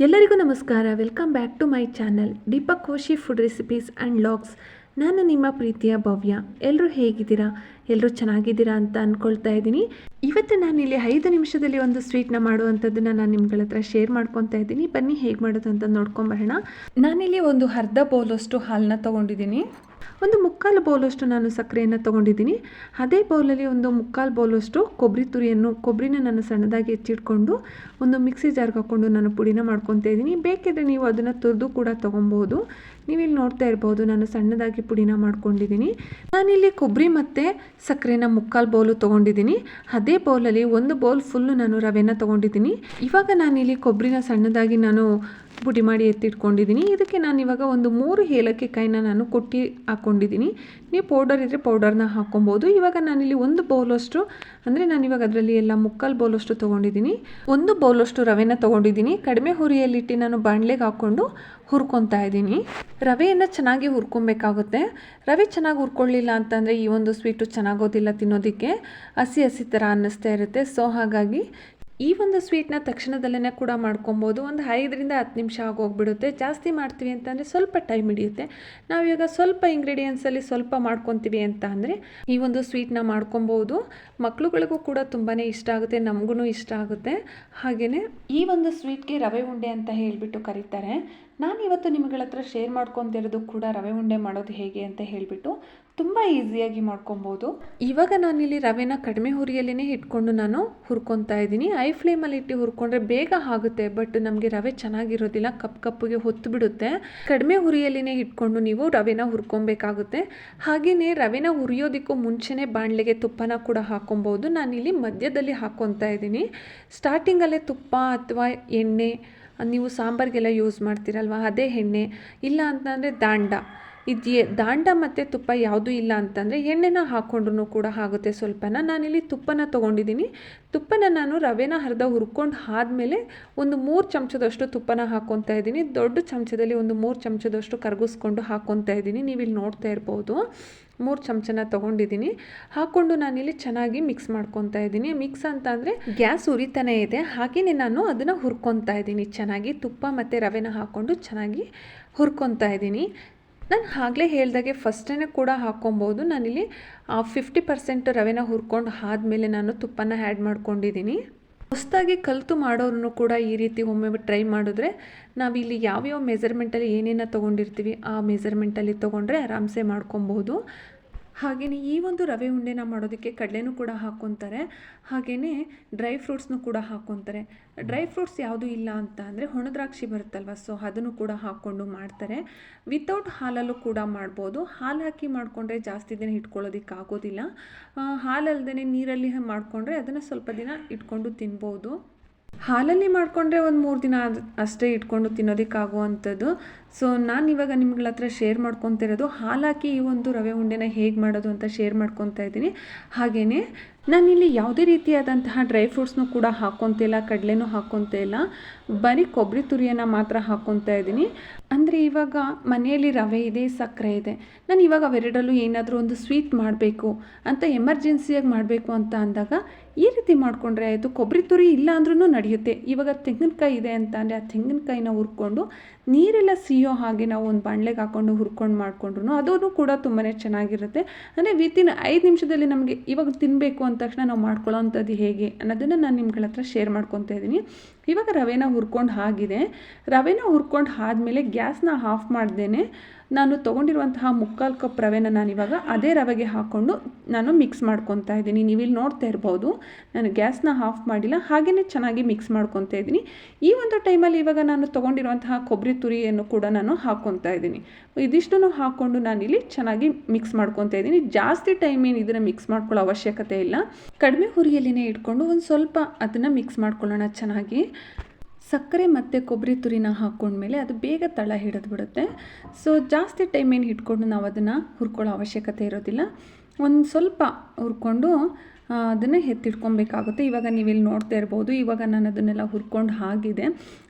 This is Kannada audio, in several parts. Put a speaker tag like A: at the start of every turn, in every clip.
A: ಎಲ್ಲರಿಗೂ ನಮಸ್ಕಾರ. Welcome back to my channel Deepak Koshi food recipes and logs ನಾನು ನಿಮ್ಮ ಪ್ರೀತಿಯ ಭವ್ಯ. ಎಲ್ಲರೂ ಹೇಗಿದ್ದೀರಾ? ಎಲ್ಲರೂ ಚೆನ್ನಾಗಿದ್ದೀರಾ ಅಂತ ಅಂದ್ಕೊಳ್ತಾ ಇದ್ದೀನಿ. ಇವತ್ತು ನಾನಿಲ್ಲಿ ಐದು ನಿಮಿಷದಲ್ಲಿ ಒಂದು ಸ್ವೀಟ್ನ ಮಾಡುವಂಥದ್ದನ್ನು ನಾನು ನಿಮ್ಗಳ ಹತ್ರ ಶೇರ್ ಮಾಡ್ಕೊತಾ ಇದ್ದೀನಿ. ಬನ್ನಿ ಹೇಗೆ ಮಾಡೋದು ಅಂತ ನೋಡ್ಕೊಂಬರೋಣ ನಾನಿಲ್ಲಿ ಒಂದು ಅರ್ಧ ಬೌಲಷ್ಟು ಹಾಲನ್ನ ತೊಗೊಂಡಿದ್ದೀನಿ. ಒಂದು ಮುಕ್ಕಾಲು ಬೌಲಷ್ಟು ನಾನು ಸಕ್ಕರೆಯನ್ನು ತೊಗೊಂಡಿದ್ದೀನಿ. ಅದೇ ಬೌಲಲ್ಲಿ ಒಂದು ಮುಕ್ಕಾಲು ಬೌಲಷ್ಟು ಕೊಬ್ಬರಿ ತುರಿಯನ್ನು, ಕೊಬ್ಬರಿನ ನಾನು ಸಣ್ಣದಾಗಿ ಹೆಚ್ಚಿಟ್ಕೊಂಡು ಒಂದು ಮಿಕ್ಸಿ ಜಾರ್ಗೆ ಹಾಕ್ಕೊಂಡು ನಾನು ಪುಡಿನ ಮಾಡ್ಕೊತಾ ಇದ್ದೀನಿ. ಬೇಕಿದ್ರೆ ನೀವು ಅದನ್ನು ತುರಿದು ಕೂಡ ತೊಗೊಬೋದು ನೀವಿಲ್ಲಿ ನೋಡ್ತಾ ಇರ್ಬೋದು, ನಾನು ಸಣ್ಣದಾಗಿ ಪುಡಿನ ಮಾಡ್ಕೊಂಡಿದ್ದೀನಿ. ನಾನಿಲ್ಲಿ ಕೊಬ್ಬರಿ ಮತ್ತು ಸಕ್ಕರೆನ ಮುಕ್ಕಾಲು ಬೌಲು ತೊಗೊಂಡಿದ್ದೀನಿ. ಅದೇ ಬೌಲಲ್ಲಿ ಒಂದು ಬೌಲ್ ಫುಲ್ಲು ನಾನು ರವೆನ ತೊಗೊಂಡಿದ್ದೀನಿ. ಇವಾಗ ನಾನಿಲ್ಲಿ ಕೊಬ್ಬರಿನ ಸಣ್ಣದಾಗಿ ನಾನು ಪುಡಿ ಮಾಡಿ ಎತ್ತಿಟ್ಕೊಂಡಿದ್ದೀನಿ. ಇದಕ್ಕೆ ನಾನು ಇವಾಗ ಒಂದು ಮೂರು ಏಲಕ್ಕಿ ಕಾಯಿನ ನಾನು ಕೊಟ್ಟಿ ಹಾಕ್ಕೊಂಡಿದ್ದೀನಿ ನೀವು ಪೌಡರ್ ಇದ್ದರೆ ಪೌಡರ್ನ ಹಾಕ್ಕೊಬೋದು. ಇವಾಗ ನಾನಿಲ್ಲಿ ಒಂದು ಬೌಲಷ್ಟು, ಅಂದರೆ ನಾನು ಇವಾಗ ಅದರಲ್ಲಿ ಎಲ್ಲ ಮುಕ್ಕಾಲು ಬೌಲಷ್ಟು ತೊಗೊಂಡಿದ್ದೀನಿ. ಒಂದು ಬೌಲಷ್ಟು ರವೆನ ತೊಗೊಂಡಿದ್ದೀನಿ. ಕಡಿಮೆ ಹುರಿಯಲ್ಲಿಟ್ಟು ನಾನು ಬಾಣಲೆಗೆ ಹಾಕ್ಕೊಂಡು ಹುರ್ಕೊತಾ ಇದ್ದೀನಿ. ರವೆಯನ್ನು ಚೆನ್ನಾಗಿ ಹುರ್ಕೊಬೇಕಾಗುತ್ತೆ. ರವೆ ಚೆನ್ನಾಗಿ ಹುರ್ಕೊಳ್ಳಿಲ್ಲ ಅಂತಂದರೆ ಈ ಒಂದು ಸ್ವೀಟು ಚೆನ್ನಾಗೋದಿಲ್ಲ ತಿನ್ನೋದಕ್ಕೆ. ಹಸಿ ಹಸಿ ಥರ ಅನ್ನಿಸ್ತಾ ಇರುತ್ತೆ. ಸೊ ಹಾಗಾಗಿ ಈ ಒಂದು ಸ್ವೀಟ್ನ ತಕ್ಷಣದಲ್ಲೇ ಕೂಡ ಮಾಡ್ಕೊಬೋದು. ಒಂದು ಐದರಿಂದ ಹತ್ತು ನಿಮಿಷ ಆಗೋಗ್ಬಿಡುತ್ತೆ. ಜಾಸ್ತಿ ಮಾಡ್ತೀವಿ ಅಂತಂದರೆ ಸ್ವಲ್ಪ ಟೈಮ್ ಹಿಡಿಯುತ್ತೆ. ನಾವೀಗ ಸ್ವಲ್ಪ ಇಂಗ್ರೀಡಿಯೆಂಟ್ಸಲ್ಲಿ ಸ್ವಲ್ಪ ಮಾಡ್ಕೊತೀವಿ ಅಂತ ಅಂದರೆ ಈ ಒಂದು ಸ್ವೀಟ್ನ ಮಾಡ್ಕೊಬೋದು. ಮಕ್ಳುಗಳಿಗೂ ಕೂಡ ತುಂಬಾ ಇಷ್ಟ ಆಗುತ್ತೆ ನಮಗೂ ಇಷ್ಟ ಆಗುತ್ತೆ. ಹಾಗೆಯೇ ಈ ಒಂದು ಸ್ವೀಟ್ಗೆ ರವೆ ಉಂಡೆ ಅಂತ ಹೇಳಿಬಿಟ್ಟು ಕರೀತಾರೆ. ನಾನು ಇವತ್ತು ನಿಮ್ಗಳ ಹತ್ರ ಶೇರ್ ಮಾಡ್ಕೊತಿರೋದು ಕೂಡ ರವೆ ಉಂಡೆ ಮಾಡೋದು ಹೇಗೆ ಅಂತ ಹೇಳಿಬಿಟ್ಟು ತುಂಬ ಈಸಿಯಾಗಿ ಮಾಡ್ಕೊಬೋದು. ಇವಾಗ ನಾನಿಲ್ಲಿ ರವೆನ ಕಡಿಮೆ ಹುರಿಯಲ್ಲೇ ಇಟ್ಕೊಂಡು ನಾನು ಹುರ್ಕೊತಾ ಇದ್ದೀನಿ. ಐ ಫ್ಲೇಮಲ್ಲಿ ಇಟ್ಟು ಹುರ್ಕೊಂಡ್ರೆ ಬೇಗ ಆಗುತ್ತೆ ಬಟ್ ನಮಗೆ ರವೆ ಚೆನ್ನಾಗಿರೋದಿಲ್ಲ, ಕಪ್ ಕಪ್ಪಿಗೆ ಹೊತ್ತು ಬಿಡುತ್ತೆ. ಕಡಿಮೆ ಹುರಿಯಲ್ಲೇ ಇಟ್ಕೊಂಡು ನೀವು ರವೆನ ಹುರ್ಕೊಬೇಕಾಗುತ್ತೆ. ಹಾಗೆಯೇ ರವೆನ ಹುರಿಯೋದಕ್ಕೂ ಮುಂಚೆನೇ ಬಾಣಲೆಗೆ ತುಪ್ಪನ ಕೂಡ ಹಾಕೊಬೋದು. ನಾನಿಲ್ಲಿ ಮಧ್ಯದಲ್ಲಿ ಹಾಕ್ಕೊತಾ ಇದ್ದೀನಿ. ಸ್ಟಾರ್ಟಿಂಗಲ್ಲೇ ತುಪ್ಪ ಅಥವಾ ಎಣ್ಣೆ ನೀವು ಸಾಂಬಾರಿಗೆಲ್ಲ ಯೂಸ್ ಮಾಡ್ತೀರಲ್ವ? ಅದೇ ಎಣ್ಣೆ. ಇಲ್ಲ ಅಂತಂದರೆ ದಾಂಡ. ಇದೆಯೇ ದಾಂಡ ಮತ್ತು ತುಪ್ಪ ಯಾವುದೂ ಇಲ್ಲ ಅಂತಂದರೆ ಎಣ್ಣೆನ ಹಾಕ್ಕೊಂಡ್ರೂ ಕೂಡ ಆಗುತ್ತೆ ಸ್ವಲ್ಪನ. ನಾನಿಲ್ಲಿ ತುಪ್ಪನ ತೊಗೊಂಡಿದ್ದೀನಿ. ತುಪ್ಪನ ನಾನು ರವೆನ ಅರ್ಧ ಹುರ್ಕೊಂಡು ಆದಮೇಲೆ ಒಂದು ಮೂರು ಚಮಚದಷ್ಟು ತುಪ್ಪನ ಹಾಕ್ಕೊತಾ ಇದ್ದೀನಿ. ದೊಡ್ಡ ಚಮಚದಲ್ಲಿ ಒಂದು ಮೂರು ಚಮಚದಷ್ಟು ಕರಗಿಸ್ಕೊಂಡು ಹಾಕ್ಕೊತಾ ಇದ್ದೀನಿ. ನೀವು ಇಲ್ಲಿ ನೋಡ್ತಾ ಇರ್ಬೋದು. ಮೂರು ಚಮಚನ ತೊಗೊಂಡಿದ್ದೀನಿ. ಹಾಕ್ಕೊಂಡು ನಾನಿಲ್ಲಿ ಚೆನ್ನಾಗಿ ಮಿಕ್ಸ್ ಮಾಡ್ಕೊತಾ ಇದ್ದೀನಿ. ಮಿಕ್ಸ್ ಅಂತ ಅಂದರೆ ಗ್ಯಾಸ್ ಉರಿತಾನೆ ಇದೆ. ಹಾಗೆಯೇ ನಾನು ಅದನ್ನು ಹುರ್ಕೊತಾ ಇದ್ದೀನಿ. ಚೆನ್ನಾಗಿ ತುಪ್ಪ ಮತ್ತು ರವೆನ ಹಾಕ್ಕೊಂಡು ಚೆನ್ನಾಗಿ ಹುರ್ಕೊತಾ ಇದ್ದೀನಿ. ನಾನು ಆಗಲೇ ಹೇಳ್ದಾಗೆ ಫಸ್ಟೇ ಕೂಡ ಹಾಕ್ಕೊಬೋದು. ನಾನಿಲ್ಲಿ ಫಿಫ್ಟಿ ಪರ್ಸೆಂಟ್ ರವೆನ ಹುರ್ಕೊಂಡು ಆದಮೇಲೆ ನಾನು ತುಪ್ಪನ ಆ್ಯಡ್ ಮಾಡ್ಕೊಂಡಿದ್ದೀನಿ ಹೊಸದಾಗಿ ಕಲಿತು ಮಾಡೋರು ಕೂಡ ಈ ರೀತಿ ಒಮ್ಮೆ ಟ್ರೈ ಮಾಡಿದ್ರೆ, ನಾವಿಲ್ಲಿ ಯಾವ್ಯಾವ ಮೆಸರ್ಮೆಂಟಲ್ಲಿ ಏನೇನು ತೊಗೊಂಡಿರ್ತೀವಿ, ಆ ಮೆಸರ್ಮೆಂಟಲ್ಲಿ ತೊಗೊಂಡ್ರೆ ಆರಾಮ್ಸೆ ಮಾಡ್ಕೊಬೋದು. ಹಾಗೆಯೇ ಈ ಒಂದು ರವೆ ಉಂಡೆನ ಮಾಡೋದಕ್ಕೆ ಕಡಲೆನೂ ಕೂಡ ಹಾಕ್ಕೊತಾರೆ ಹಾಗೆಯೇ ಡ್ರೈ ಫ್ರೂಟ್ಸ್ನು ಕೂಡ ಹಾಕ್ಕೊತಾರೆ ಡ್ರೈ ಫ್ರೂಟ್ಸ್ ಯಾವುದೂ ಇಲ್ಲ ಅಂತ ಅಂದರೆ ಒಣದ್ರಾಕ್ಷಿ ಬರುತ್ತಲ್ವ, ಸೊ ಅದನ್ನು ಕೂಡ ಹಾಕ್ಕೊಂಡು ಮಾಡ್ತಾರೆ. ವಿತೌಟ್ ಹಾಲಲ್ಲೂ ಕೂಡ ಮಾಡ್ಬೋದು. ಹಾಲು ಹಾಕಿ ಮಾಡಿಕೊಂಡ್ರೆ ಜಾಸ್ತಿ ದಿನ ಇಟ್ಕೊಳ್ಳೋದಕ್ಕೆ ಆಗೋದಿಲ್ಲ. ಹಾಲಲ್ದೇ ನೀರಲ್ಲಿ ಮಾಡಿಕೊಂಡ್ರೆ ಅದನ್ನು ಸ್ವಲ್ಪ ದಿನ ಇಟ್ಕೊಂಡು ತಿನ್ಬೋದು. ಹಾಲಲ್ಲಿ ಮಾಡಿಕೊಂಡ್ರೆ ಒಂದು ಮೂರು ದಿನ ಅಷ್ಟೇ ಇಟ್ಕೊಂಡು ತಿನ್ನೋದಕ್ಕಾಗುವಂಥದ್ದು. ಸೊ ನಾನು ಇವಾಗ ನಿಮ್ಗಳ ಹತ್ರ ಶೇರ್ ಮಾಡ್ಕೊತಿರೋದು ಹಾಲು ಈ ಒಂದು ರವೆ ಉಂಡೆನ ಹೇಗೆ ಮಾಡೋದು ಅಂತ ಶೇರ್ ಮಾಡ್ಕೊತಾ ಇದ್ದೀನಿ. ಹಾಗೆಯೇ ನಾನಿಲ್ಲಿ ಯಾವುದೇ ರೀತಿಯಾದಂತಹ ಡ್ರೈ ಫ್ರೂಟ್ಸ್ನೂ ಕೂಡ ಹಾಕ್ಕೊತಿಲ್ಲ ಕಡಲೆನೂ ಇಲ್ಲ. ಬರೀ ಕೊಬ್ಬರಿ ತುರಿಯನ್ನು ಮಾತ್ರ ಹಾಕ್ಕೊತಾ ಇದ್ದೀನಿ. ಅಂದರೆ ಇವಾಗ ಮನೆಯಲ್ಲಿ ರವೆ ಇದೆ, ಸಕ್ಕರೆ ಇದೆ. ನಾನು ಇವಾಗ ಅವೆರಡಲ್ಲೂ ಏನಾದರೂ ಒಂದು ಸ್ವೀಟ್ ಮಾಡಬೇಕು ಅಂತ ಎಮರ್ಜೆನ್ಸಿಯಾಗಿ ಮಾಡಬೇಕು ಅಂತ ಅಂದಾಗ ಈ ರೀತಿ ಮಾಡಿಕೊಂಡ್ರೆ ಆಯಿತು, ಕೊಬ್ಬರಿ ತುರಿ ಇಲ್ಲ ಅಂದ್ರೂ ನಡೆಯುತ್ತೆ. ಇವಾಗ ತೆಂಗಿನಕಾಯಿ ಇದೆ ಅಂತ ಅಂದರೆ ಆ ತೆಂಗಿನಕಾಯಿನ ಹುರ್ಕೊಂಡು ನೀರೆಲ್ಲ ಸಿಯೋ ಹಾಗೆ ನಾವು ಒಂದು ಬಾಣಲೆಗೆ ಹಾಕ್ಕೊಂಡು ಹುರ್ಕೊಂಡು ಮಾಡಿಕೊಂಡ್ರು ಅದೂ ಕೂಡ ತುಂಬಾ ಚೆನ್ನಾಗಿರುತ್ತೆ. ಅಂದರೆ ವಿತಿನ್ ಐದು ನಿಮಿಷದಲ್ಲಿ ನಮಗೆ ಇವಾಗ ತಿನ್ನಬೇಕು ಅಂದ ತಕ್ಷಣ ನಾವು ಮಾಡ್ಕೊಳ್ಳೋ ಅಂಥದ್ದು ಹೇಗೆ ಅನ್ನೋದನ್ನು ನಾನು ನಿಮ್ಗಳ ಹತ್ರ ಶೇರ್ ಮಾಡ್ಕೊತಾ ಇದ್ದೀನಿ. ಇವಾಗ ರವೆನ ಹುರ್ಕೊಂಡು ಹಾಗಿದೆ. ರವೆನ ಹುರ್ಕೊಂಡು ಆದಮೇಲೆ ಗ್ಯಾಸ್ನ ಆಫ್ ಮಾಡ್ದೇನೆ ನಾನು ತೊಗೊಂಡಿರುವಂತಹ ಮುಕ್ಕಾಲು ಕಪ್ ರವೆನ ನಾನಿವಾಗ ಅದೇ ರವೆಗೆ ಹಾಕ್ಕೊಂಡು ನಾನು ಮಿಕ್ಸ್ ಮಾಡ್ಕೊತಾ ಇದ್ದೀನಿ. ನೀವಿಲ್ಲಿ ನೋಡ್ತಾ ಇರ್ಬೋದು, ನಾನು ಗ್ಯಾಸ್ನ ಆಫ್ ಮಾಡಿಲ್ಲ ಹಾಗೆಯೇ ಚೆನ್ನಾಗಿ ಮಿಕ್ಸ್ ಮಾಡ್ಕೊತಾ ಇದ್ದೀನಿ. ಈ ಒಂದು ಟೈಮಲ್ಲಿ ಇವಾಗ ನಾನು ತೊಗೊಂಡಿರುವಂತಹ ಕೊಬ್ಬರಿ ತುರಿಯನ್ನು ಕೂಡ ನಾನು ಹಾಕ್ಕೊತಾ ಇದ್ದೀನಿ. ಇದಿಷ್ಟನ್ನು ಹಾಕ್ಕೊಂಡು ನಾನಿಲ್ಲಿ ಚೆನ್ನಾಗಿ ಮಿಕ್ಸ್ ಮಾಡ್ಕೊತಾ ಇದ್ದೀನಿ. ಜಾಸ್ತಿ ಟೈಮ್ ಏನು ಇದನ್ನು ಮಿಕ್ಸ್ ಮಾಡ್ಕೊಳ್ಳೋ ಅವಶ್ಯಕತೆ ಇಲ್ಲ. ಕಡಿಮೆ ಹುರಿಯಲ್ಲಿನೇ ಇಟ್ಕೊಂಡು ಒಂದು ಸ್ವಲ್ಪ ಅದನ್ನು ಮಿಕ್ಸ್ ಮಾಡ್ಕೊಳ್ಳೋಣ ಚೆನ್ನಾಗಿ. ಸಕ್ಕರೆ ಮತ್ತು ಕೊಬ್ಬರಿ ತುರಿನ ಹಾಕ್ಕೊಂಡ್ಮೇಲೆ ಅದು ಬೇಗ ತಳ ಹಿಡಿದ್ಬಿಡುತ್ತೆ. ಸೊ ಜಾಸ್ತಿ ಟೈಮ್ ಏನು ಹಿಡ್ಕೊಂಡು ನಾವು ಅದನ್ನು ಹುರ್ಕೊಳ್ಳೋ ಅವಶ್ಯಕತೆ ಇರೋದಿಲ್ಲ. ಒಂದು ಸ್ವಲ್ಪ ಹುರ್ಕೊಂಡು ಅದನ್ನು ಎತ್ತಿಟ್ಕೊಬೇಕಾಗುತ್ತೆ. ಇವಾಗ ನೀವು ಇಲ್ಲಿ ನೋಡ್ತಾ ಇರ್ಬೋದು, ಇವಾಗ ನಾನು ಅದನ್ನೆಲ್ಲ ಹುರ್ಕೊಂಡು ಹಾಗಿದೆ.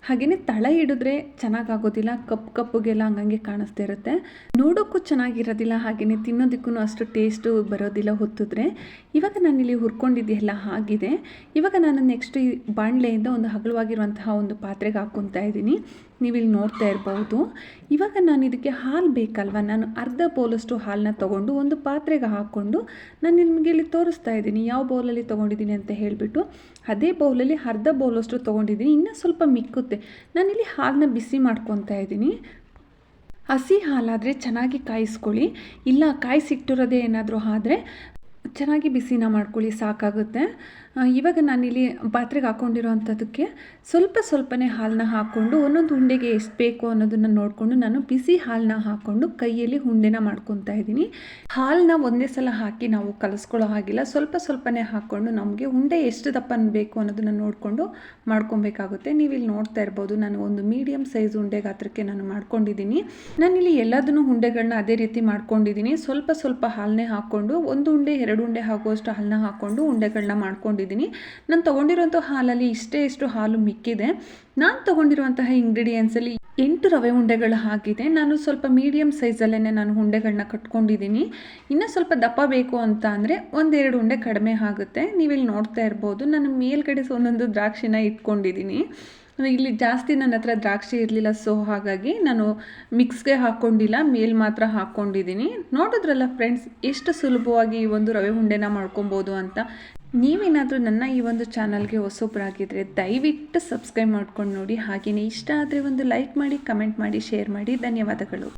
A: ಹಾಗೆಯೇ ತಳ ಹಿಡಿದ್ರೆ ಚೆನ್ನಾಗಾಗೋದಿಲ್ಲ ಕಪ್ಪು ಕಪ್ಪುಗೆಲ್ಲ ಹಂಗಂಗೆ ಕಾಣಿಸ್ತಾ ಇರುತ್ತೆ. ನೋಡೋಕ್ಕೂ ಚೆನ್ನಾಗಿರೋದಿಲ್ಲ ಹಾಗೆಯೇ ತಿನ್ನೋದಕ್ಕೂ ಅಷ್ಟು ಟೇಸ್ಟು ಬರೋದಿಲ್ಲ ಹೊತ್ತಿದ್ರೆ. ಇವಾಗ ನಾನಿಲ್ಲಿ ಹುರ್ಕೊಂಡಿದ್ದೆಲ್ಲ ಹಾಗಿದೆ ಇವಾಗ ನಾನು ನೆಕ್ಸ್ಟ್ ಈ ಬಾಣಲೆಯಿಂದ ಒಂದು ಹಗಲವಾಗಿರುವಂತಹ ಒಂದು ಪಾತ್ರೆಗೆ ಹಾಕ್ಕೊತಾ ಇದ್ದೀನಿ. ನೀವು ಇಲ್ಲಿ ನೋಡ್ತಾ ಇರಬಹುದು. ಇವಾಗ ನಾನು ಇದಕ್ಕೆ ಹಾಲು ಬೇಕಲ್ವ? ನಾನು ಅರ್ಧ ಬೌಲಷ್ಟು ಹಾಲನ್ನ ತೊಗೊಂಡು ಒಂದು ಪಾತ್ರೆಗೆ ಹಾಕ್ಕೊಂಡು ನಾನು ನಿಮಗೆ ಇಲ್ಲಿ ತೋರಿಸ್ತಾ ಇದ್ದೀನಿ. ಯಾವ ಬೌಲಲ್ಲಿ ತೊಗೊಂಡಿದ್ದೀನಿ ಅಂತ ಹೇಳಿಬಿಟ್ಟು. ಅದೇ ಬೌಲಲ್ಲಿ ಅರ್ಧ ಬೌಲಷ್ಟು ತೊಗೊಂಡಿದ್ದೀನಿ. ಇನ್ನೂ ಸ್ವಲ್ಪ ಮಿಕ್ಕುತ್ತೆ. ನಾನಿಲ್ಲಿ ಹಾಲನ್ನ ಬಿಸಿ ಮಾಡ್ಕೊತಾ ಇದ್ದೀನಿ. ಹಸಿ ಹಾಲಾದರೆ ಚೆನ್ನಾಗಿ ಕಾಯಿಸ್ಕೊಳ್ಳಿ. ಇಲ್ಲ ಕಾಯಿಸಿಟ್ಟಿರೋದೇ ಏನಾದರೂ ಆದರೆ ಚೆನ್ನಾಗಿ ಬಿಸಿನ ಮಾಡ್ಕೊಳ್ಳಿ, ಸಾಕಾಗುತ್ತೆ. ಇವಾಗ ನಾನಿಲ್ಲಿ ಪಾತ್ರೆಗೆ ಹಾಕ್ಕೊಂಡಿರೋವಂಥದ್ದಕ್ಕೆ ಸ್ವಲ್ಪ ಸ್ವಲ್ಪನೇ ಹಾಲನ್ನ ಹಾಕ್ಕೊಂಡು ಒಂದೊಂದು ಉಂಡೆಗೆ ಎಷ್ಟು ಬೇಕು ಅನ್ನೋದನ್ನು ನೋಡಿಕೊಂಡು ನಾನು ಬಿಸಿ ಹಾಲನ್ನ ಹಾಕ್ಕೊಂಡು ಕೈಯಲ್ಲಿ ಉಂಡೆನ ಮಾಡ್ಕೊತಾ ಇದ್ದೀನಿ. ಹಾಲನ್ನ ಒಂದೇ ಸಲ ಹಾಕಿ ನಾವು ಕಲಿಸ್ಕೊಳ್ಳೋ ಹಾಗಿಲ್ಲ. ಸ್ವಲ್ಪ ಸ್ವಲ್ಪನೇ ಹಾಕ್ಕೊಂಡು ನಮಗೆ ಉಂಡೆ ಎಷ್ಟು ದಪ್ಪ ಬೇಕು ಅನ್ನೋದನ್ನು ನೋಡಿಕೊಂಡು ಮಾಡ್ಕೊಬೇಕಾಗುತ್ತೆ. ನೀವು ಇಲ್ಲಿ ನೋಡ್ತಾ ಇರ್ಬೋದು, ನಾನು ಒಂದು ಮೀಡಿಯಮ್ ಸೈಜ್ ಉಂಡೆ ಗಾತ್ರಕ್ಕೆ ನಾನು ಮಾಡ್ಕೊಂಡಿದ್ದೀನಿ. ನಾನಿಲ್ಲಿ ಎಲ್ಲದನ್ನು ಉಂಡೆಗಳನ್ನ ಅದೇ ರೀತಿ ಮಾಡ್ಕೊಂಡಿದ್ದೀನಿ. ಸ್ವಲ್ಪ ಸ್ವಲ್ಪ ಹಾಲನ್ನೇ ಹಾಕ್ಕೊಂಡು ಒಂದು ಉಂಡೆ, ಎರಡು ಉಂಡೆ ಹಾಕುವಷ್ಟು ಹಾಲನ್ನ ಹಾಕ್ಕೊಂಡು ಉಂಡೆಗಳನ್ನ ಮಾಡ್ಕೊಂಡಿದ್ದೀನಿ. ನಾನು ತೊಗೊಂಡಿರೋಂಥ ಹಾಲಲ್ಲಿ ಇಷ್ಟೇ ಇಷ್ಟು ಹಾಲು ಮಿಕ್ಕಿದೆ. ನಾನು ತೊಗೊಂಡಿರುವಂತಹ ಇಂಗ್ರೀಡಿಯೆಂಟ್ಸಲ್ಲಿ ಎಂಟು ರವೆ ಉಂಡೆಗಳು ಹಾಕಿದೆ. ನಾನು ಸ್ವಲ್ಪ ಮೀಡಿಯಮ್ ಸೈಜಲ್ಲೇ ನಾನು ಉಂಡೆಗಳನ್ನ ಕಟ್ಕೊಂಡಿದ್ದೀನಿ. ಇನ್ನೂ ಸ್ವಲ್ಪ ದಪ್ಪ ಬೇಕು ಅಂತ ಅಂದರೆ ಒಂದೆರಡು ಉಂಡೆ ಕಡಿಮೆ ಆಗುತ್ತೆ. ನೀವಿಲ್ಲಿ ನೋಡ್ತಾ ಇರ್ಬೋದು, ನಾನು ಮೇಲ್ಗಡೆ ಒಂದೊಂದು ದ್ರಾಕ್ಷಿನ ಇಟ್ಕೊಂಡಿದ್ದೀನಿ. ಇಲ್ಲಿ ಜಾಸ್ತಿ ನನ್ನ ಹತ್ರ ದ್ರಾಕ್ಷಿ ಇರಲಿಲ್ಲ, ಸೊ ಹಾಗಾಗಿ ನಾನು ಮಿಕ್ಸ್ಗೆ ಹಾಕ್ಕೊಂಡಿಲ್ಲ ಮೇಲ್ ಮಾತ್ರ ಹಾಕ್ಕೊಂಡಿದ್ದೀನಿ ನೋಡಿದ್ರಲ್ಲ ಫ್ರೆಂಡ್ಸ್ ಎಷ್ಟು ಸುಲಭವಾಗಿ ಈ ಒಂದು ರವೆ ಉಂಡೆನ ಮಾಡ್ಕೊಬೋದು ಅಂತ. ನೀವೇನಾದರೂ ನನ್ನ ಈ ಒಂದು ಚಾನಲ್ಗೆ ಹೊಸೊಬ್ಬರಾಗಿದ್ದರೆ ದಯವಿಟ್ಟು ಸಬ್ಸ್ಕ್ರೈಬ್ ಮಾಡ್ಕೊಂಡು ನೋಡಿ ಹಾಗೆಯೇ ಇಷ್ಟ ಆದರೆ ಒಂದು ಲೈಕ್ ಮಾಡಿ, ಕಮೆಂಟ್ ಮಾಡಿ, ಶೇರ್ ಮಾಡಿ. ಧನ್ಯವಾದಗಳು.